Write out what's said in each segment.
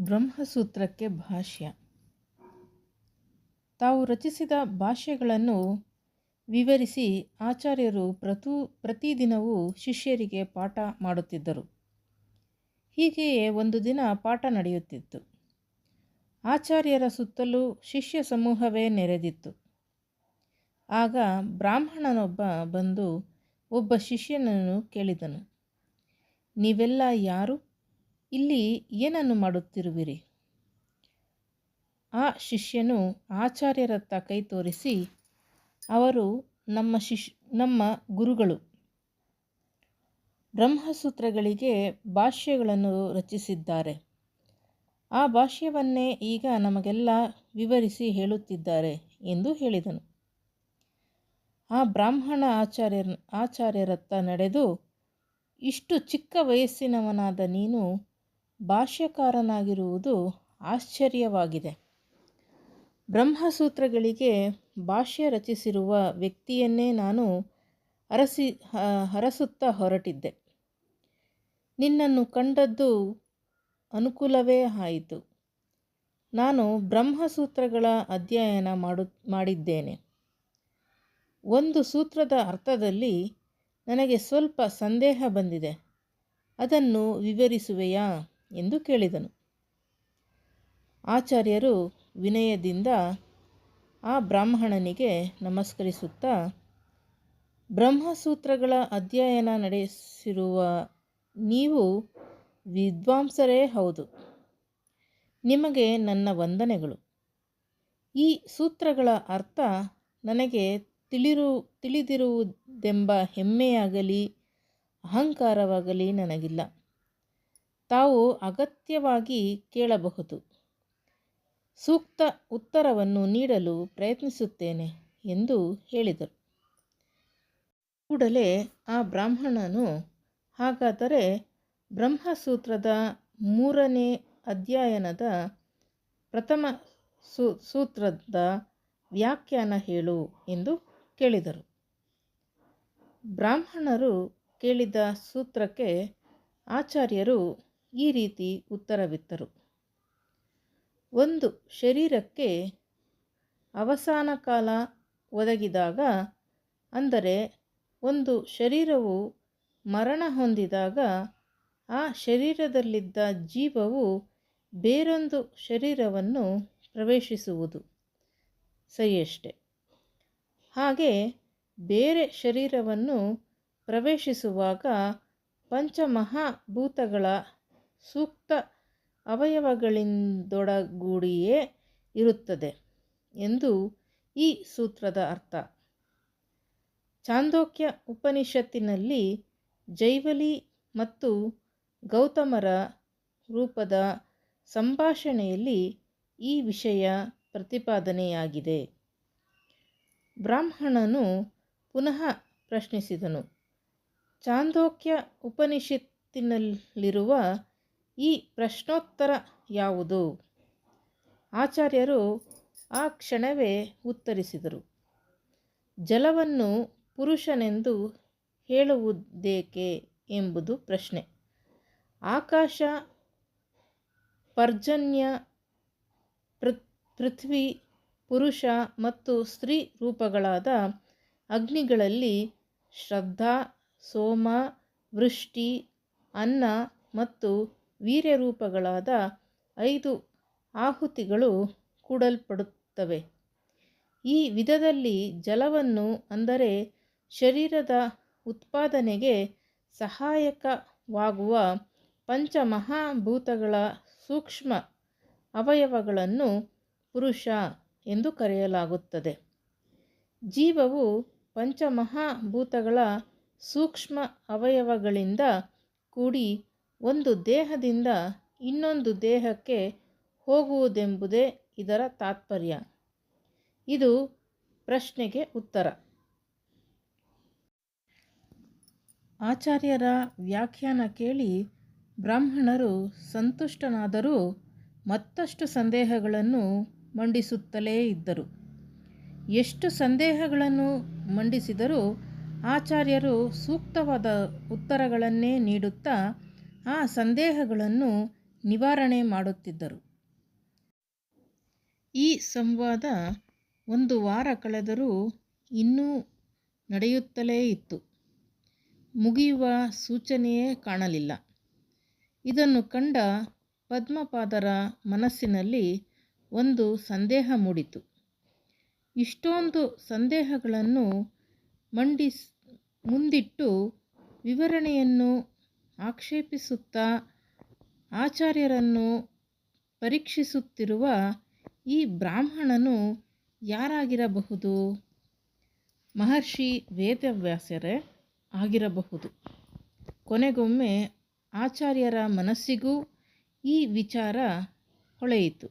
ಬ್ರಹ್ಮಸೂತ್ರಕ್ಕೆ ಭಾಷ್ಯ. ತಾವು ರಚಿಸಿದ ಭಾಷ್ಯಗಳನ್ನು ವಿವರಿಸಿ ಆಚಾರ್ಯರು ಪ್ರತು, ಪ್ರತಿದಿನವೂ ಶಿಷ್ಯರಿಗೆ ಪಾಠ ಮಾಡುತ್ತಿದ್ದರು. ಹೀಗೆಯೇ ಒಂದು ದಿನ ಪಾಠ ನಡೆಯುತ್ತಿತ್ತು. ಆಚಾರ್ಯರ ಸುತ್ತಲೂ ಶಿಷ್ಯ ಸಮೂಹವೇ ನೆರೆದಿತ್ತು. ಆಗ ಬ್ರಾಹ್ಮಣನೊಬ್ಬ ಬಂದು ಒಬ್ಬ ಶಿಷ್ಯನನ್ನು ಕೇಳಿದನು. ನೀವೆಲ್ಲ ಯಾರು? ಇಲ್ಲಿ ಏನನ್ನು ಮಾಡುತ್ತಿರುವಿರಿ? ಆ ಶಿಷ್ಯನು ಆಚಾರ್ಯರತ್ತ ಕೈ ತೋರಿಸಿ, ಅವರು ನಮ್ಮ ಶಿಶ್, ನಮ್ಮ ಗುರುಗಳು. ಬ್ರಹ್ಮಸೂತ್ರಗಳಿಗೆ ಭಾಷ್ಯಗಳನ್ನು ರಚಿಸಿದ್ದಾರೆ. ಆ ಭಾಷ್ಯವನ್ನೇ ಈಗ ನಮಗೆಲ್ಲ ವಿವರಿಸಿ ಹೇಳುತ್ತಿದ್ದಾರೆ ಎಂದು ಹೇಳಿದನು. ಆ ಬ್ರಾಹ್ಮಣ ಆಚಾರ್ಯ ಆಚಾರ್ಯರತ್ತ ನಡೆದು, ಇಷ್ಟು ಚಿಕ್ಕ ವಯಸ್ಸಿನವನಾದ ನೀನು ಭಾಷ್ಯಕಾರನಾಗಿರುವುದು ಆಶ್ಚರ್ಯವಾಗಿದೆ. ಬ್ರಹ್ಮಸೂತ್ರಗಳಿಗೆ ಭಾಷ್ಯ ರಚಿಸಿರುವ ವ್ಯಕ್ತಿಯನ್ನೇ ನಾನು ಅರಸಿ ಹರಸುತ್ತಾ ಹೊರಟಿದ್ದೆ. ನಿನ್ನನ್ನು ಕಂಡದ್ದು ಅನುಕೂಲವೇ ಆಯಿತು. ನಾನು ಬ್ರಹ್ಮಸೂತ್ರಗಳ ಅಧ್ಯಯನ ಮಾಡು, ಮಾಡಿದ್ದೇನೆ. ಒಂದು ಸೂತ್ರದ ಅರ್ಥದಲ್ಲಿ ನನಗೆ ಸ್ವಲ್ಪ ಸಂದೇಹ ಬಂದಿದೆ. ಅದನ್ನು ವಿವರಿಸುವೆಯಾ? ಎಂದು ಕೇಳಿದನು. ಆಚಾರ್ಯರು ವಿನಯದಿಂದ ಆ ಬ್ರಾಹ್ಮಣನಿಗೆ ನಮಸ್ಕರಿಸುತ್ತಾ, ಬ್ರಹ್ಮಸೂತ್ರಗಳ ಅಧ್ಯಯನ ನಡೆಸಿರುವ ನೀವು ವಿದ್ವಾಂಸರೇ ಹೌದು. ನಿಮಗೆ ನನ್ನ ವಂದನೆಗಳು. ಈ ಸೂತ್ರಗಳ ಅರ್ಥ ನನಗೆ ತಿಳಿರು, ತಿಳಿದಿರುವುದೆಂಬ ಹೆಮ್ಮೆಯಾಗಲಿ, ಅಹಂಕಾರವಾಗಲಿ ನನಗಿಲ್ಲ. ತಾವು ಅಗತ್ಯವಾಗಿ ಕೇಳಬಹುದು. ಸೂಕ್ತ ಉತ್ತರವನ್ನು ನೀಡಲು ಪ್ರಯತ್ನಿಸುತ್ತೇನೆ ಎಂದು ಹೇಳಿದರು. ಕೂಡಲೇ ಆ ಬ್ರಾಹ್ಮಣನು ಹಾಗಾದರೆ ಬ್ರಹ್ಮಸೂತ್ರದ ಮೂರನೇ ಅಧ್ಯಯನದ ಪ್ರಥಮ ಸೂ, ಸೂತ್ರದ ವ್ಯಾಖ್ಯಾನ ಹೇಳು ಎಂದು ಕೇಳಿದರು. ಬ್ರಾಹ್ಮಣರು ಕೇಳಿದ ಸೂತ್ರಕ್ಕೆ ಆಚಾರ್ಯರು ಈ ರೀತಿ ಉತ್ತರವಿತ್ತರು. ಒಂದು, ಶರೀರಕ್ಕೆ ಅವಸಾನ ಕಾಲ ಒದಗಿದಾಗ, ಅಂದರೆ ಒಂದು ಶರೀರವು ಮರಣ ಹೊಂದಿದಾಗ, ಆ ಶರೀರದಲ್ಲಿದ್ದ ಜೀವವು ಬೇರೊಂದು ಶರೀರವನ್ನು ಪ್ರವೇಶಿಸುವುದು. ಸರಿಯಷ್ಟೆ ಹಾಗೆ ಬೇರೆ ಶರೀರವನ್ನು ಪ್ರವೇಶಿಸುವಾಗ ಪಂಚಮಹಾಭೂತಗಳ ಸೂಕ್ತ ಅವಯವಗಳಿಂದೊಡಗೂಡಿಯೇ ಇರುತ್ತದೆ ಎಂದು ಈ ಸೂತ್ರದ ಅರ್ಥ. ಚಾಂದೋಕ್ಯ ಉಪನಿಷತ್ತಿನಲ್ಲಿ ಜೈವಲಿ ಮತ್ತು ಗೌತಮರ ರೂಪದ ಸಂಭಾಷಣೆಯಲ್ಲಿ ಈ ವಿಷಯ ಪ್ರತಿಪಾದನೆಯಾಗಿದೆ. ಬ್ರಾಹ್ಮಣನು ಪುನಃ ಪ್ರಶ್ನಿಸಿದನು. ಚಾಂದೋಕ್ಯ ಉಪನಿಷತ್ತಿನಲ್ಲಿರುವ ಈ ಪ್ರಶ್ನೋತ್ತರ ಯಾವುದು? ಆಚಾರ್ಯರು ಆ ಕ್ಷಣವೇ ಉತ್ತರಿಸಿದರು. ಜಲವನ್ನು ಪುರುಷನೆಂದು ಹೇಳುವುದೇಕೆ ಎಂಬುದು ಪ್ರಶ್ನೆ. ಆಕಾಶ ಪರ್ಜನ್ಯ ಪೃಥ್ವಿ ಪುರುಷ ಮತ್ತು ಸ್ತ್ರೀ ರೂಪಗಳಾದ ಅಗ್ನಿಗಳಲ್ಲಿ ಶ್ರದ್ಧಾ, ಸೋಮ, ವೃಷ್ಟಿ, ಅನ್ನ ಮತ್ತು ವೀರ್ಯರೂಪಗಳಾದ ಐದು ಆಹುತಿಗಳು ಕೂಡಲ್ಪಡುತ್ತವೆ. ಈ ವಿಧದಲ್ಲಿ ಜಲವನ್ನು ಅಂದರೆ ಶರೀರದ ಉತ್ಪಾದನೆಗೆ ಸಹಾಯಕವಾಗುವ ಪಂಚಮಹಾಭೂತಗಳ ಸೂಕ್ಷ್ಮ ಅವಯವಗಳನ್ನು ಪುರುಷ ಎಂದು ಕರೆಯಲಾಗುತ್ತದೆ. ಜೀವವು ಪಂಚಮಹಾಭೂತಗಳ ಸೂಕ್ಷ್ಮ ಅವಯವಗಳಿಂದ ಕೂಡಿ ಒಂದು ದೇಹದಿಂದ ಇನ್ನೊಂದು ದೇಹಕ್ಕೆ ಹೋಗುವುದೆಂಬುದೇ ಇದರ ತಾತ್ಪರ್ಯ. ಇದು ಪ್ರಶ್ನೆಗೆ ಉತ್ತರ. ಆಚಾರ್ಯರ ವ್ಯಾಖ್ಯಾನ ಕೇಳಿ ಬ್ರಾಹ್ಮಣರು ಸಂತುಷ್ಟನಾದರೂ ಮತ್ತಷ್ಟು ಸಂದೇಹಗಳನ್ನು ಮಂಡಿಸುತ್ತಲೇ ಇದ್ದರು. ಎಷ್ಟು ಸಂದೇಹಗಳನ್ನು ಮಂಡಿಸಿದರೂ ಆಚಾರ್ಯರು ಸೂಕ್ತವಾದ ಉತ್ತರಗಳನ್ನೇ ನೀಡುತ್ತಾ ಆ ಸಂದೇಹಗಳನ್ನು ನಿವಾರಣೆ ಮಾಡುತ್ತಿದ್ದರು. ಈ ಸಂವಾದ ಒಂದು ವಾರ ಕಳೆದರೂ ಇನ್ನೂ ನಡೆಯುತ್ತಲೇ ಇತ್ತು. ಮುಗಿಯುವ ಸೂಚನೆಯೇ ಕಾಣಲಿಲ್ಲ. ಇದನ್ನು ಕಂಡ ಪದ್ಮಪಾದರ ಮನಸ್ಸಿನಲ್ಲಿ ಒಂದು ಸಂದೇಹ ಮೂಡಿತು. ಇಷ್ಟೊಂದು ಸಂದೇಹಗಳನ್ನು ಮಂಡಿಸ್, ಮುಂದಿಟ್ಟು ವಿವರಣೆಯನ್ನು ಆಕ್ಷೇಪಿಸುತ್ತಾ ಆಚಾರ್ಯರನ್ನು ಪರೀಕ್ಷಿಸುತ್ತಿರುವ ಈ ಬ್ರಾಹ್ಮಣನು ಯಾರಾಗಿರಬಹುದು? ಮಹರ್ಷಿ ವೇದವ್ಯಾಸರೇ ಆಗಿರಬಹುದು. ಕೊನೆಗೊಮ್ಮೆ ಆಚಾರ್ಯರ ಮನಸ್ಸಿಗೂ ಈ ವಿಚಾರ ಹೊಳೆಯಿತು.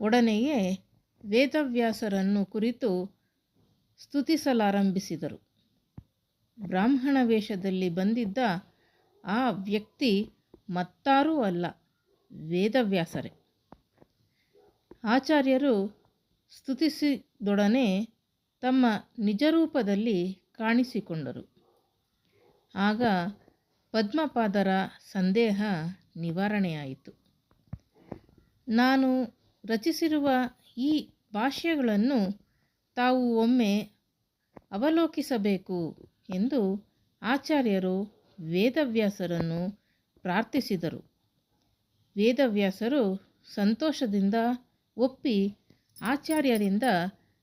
ಒಡನೆಯೇ ವೇದವ್ಯಾಸರನ್ನು ಕುರಿತು ಸ್ತುತಿಸಲಾರಂಭಿಸಿದರು. ಬ್ರಾಹ್ಮಣ ವೇಷದಲ್ಲಿ ಬಂದಿದ್ದ ಆ ವ್ಯಕ್ತಿ ಮತ್ತಾರೂ ಅಲ್ಲ, ವೇದವ್ಯಾಸರೇ. ಆಚಾರ್ಯರು ಸ್ತುತಿಸಿದೊಡನೆ ತಮ್ಮ ನಿಜರೂಪದಲ್ಲಿ ಕಾಣಿಸಿಕೊಂಡರು. ಆಗ ಪದ್ಮಪಾದರ ಸಂದೇಹ ನಿವಾರಣೆಯಾಯಿತು. ನಾನು ರಚಿಸಿರುವ ಈ ಭಾಷ್ಯಗಳನ್ನು ತಾವು ಒಮ್ಮೆ ಅವಲೋಕಿಸಬೇಕು ಎಂದು ಆಚಾರ್ಯರು ವೇದವ್ಯಾಸರನ್ನು ಪ್ರಾರ್ಥಿಸಿದರು. ವೇದವ್ಯಾಸರು ಸಂತೋಷದಿಂದ ಒಪ್ಪಿ ಆಚಾರ್ಯರಿಂದ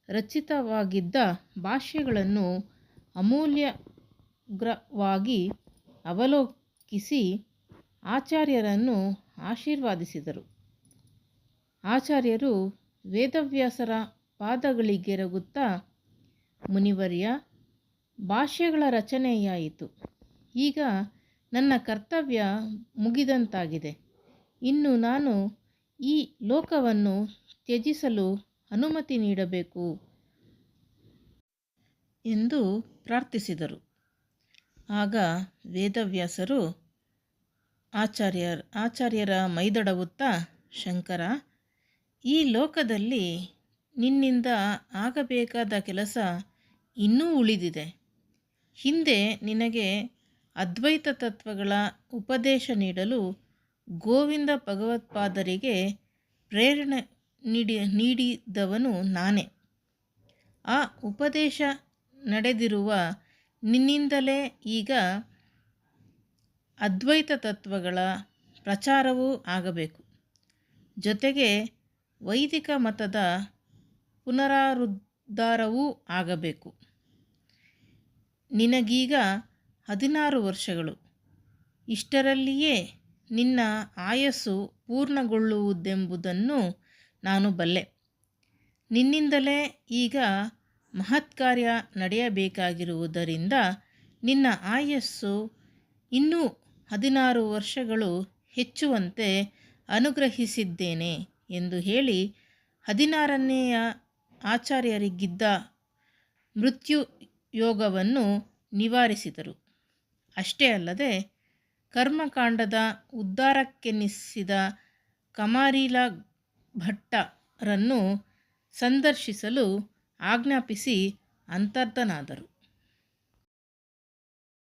ರಚಿತವಾಗಿದ್ದ ಭಾಷೆಗಳನ್ನು ಅಮೂಲ್ಯಗ್ರವಾಗಿ ಅವಲೋಕಿಸಿ ಆಚಾರ್ಯರನ್ನು ಆಶೀರ್ವಾದಿಸಿದರು. ಆಚಾರ್ಯರು ವೇದವ್ಯಾಸರ ಪಾದಗಳಿಗೆರಗುತ್ತಾ ಮುನಿವರ್ಯ ಭಾಷ್ಯಗಳ ರಚನೆಯಾಯಿತು. ಈಗ ನನ್ನ ಕರ್ತವ್ಯ ಮುಗಿದಂತಾಗಿದೆ. ಇನ್ನು ನಾನು ಈ ಲೋಕವನ್ನು ತ್ಯಜಿಸಲು ಅನುಮತಿ ನೀಡಬೇಕು ಎಂದು ಪ್ರಾರ್ಥಿಸಿದರು. ಆಗ ವೇದವ್ಯಾಸರು ಆಚಾರ್ಯ, ಆಚಾರ್ಯರ ಮೈದಡವುತ್ತಾ, ಶಂಕರ, ಈ ಲೋಕದಲ್ಲಿ ನಿನ್ನಿಂದ ಆಗಬೇಕಾದ ಕೆಲಸ ಇನ್ನೂ ಉಳಿದಿದೆ. ಹಿಂದೆ ನಿನಗೆ ಅದ್ವೈತ ತತ್ವಗಳ ಉಪದೇಶ ನೀಡಲು ಗೋವಿಂದ ಭಗವತ್ಪಾದರಿಗೆ ಪ್ರೇರಣೆ ನೀಡಿ, ನೀಡಿದವನು ನಾನೇ. ಆ ಉಪದೇಶ ನಡೆದಿರುವ ನಿನ್ನಿಂದಲೇ ಈಗ ಅದ್ವೈತ ತತ್ವಗಳ ಪ್ರಚಾರವೂ ಆಗಬೇಕು. ಜೊತೆಗೆ ವೈದಿಕ ಮತದ ಪುನರಾರುದ್ಧಾರವೂ ಆಗಬೇಕು. ನಿನಗೀಗ ಹದಿನಾರು ವರ್ಷಗಳು. ಇಷ್ಟರಲ್ಲಿಯೇ ನಿನ್ನ ಆಯಸ್ಸು ಪೂರ್ಣಗೊಳ್ಳುವುದೆಂಬುದನ್ನು ನಾನು ಬಲ್ಲೆ. ನಿನ್ನಿಂದಲೇ ಈಗ ಮಹತ್ಕಾರ್ಯ ನಡೆಯಬೇಕಾಗಿರುವುದರಿಂದ ನಿನ್ನ ಆಯಸ್ಸು ಇನ್ನೂ ಹದಿನಾರು ವರ್ಷಗಳು ಹೆಚ್ಚುವಂತೆ ಅನುಗ್ರಹಿಸಿದ್ದೇನೆ ಎಂದು ಹೇಳಿ ಹದಿನಾರನೆಯ ಆಚಾರ್ಯರಿಗಿದ್ದ ಮೃತ್ಯು ಯೋಗವನ್ನು ನಿವಾರಿಸಿದರು. ಅಷ್ಟೇ ಅಲ್ಲದೆ ಕರ್ಮಕಾಂಡದ ಉದ್ಧಾರಕ್ಕೆನಿಸಿದ ಕಮಾರೀಲ ಭಟ್ಟರನ್ನು ಸಂದರ್ಶಿಸಲು ಆಜ್ಞಾಪಿಸಿ ಅಂತರ್ಧನಾದರು.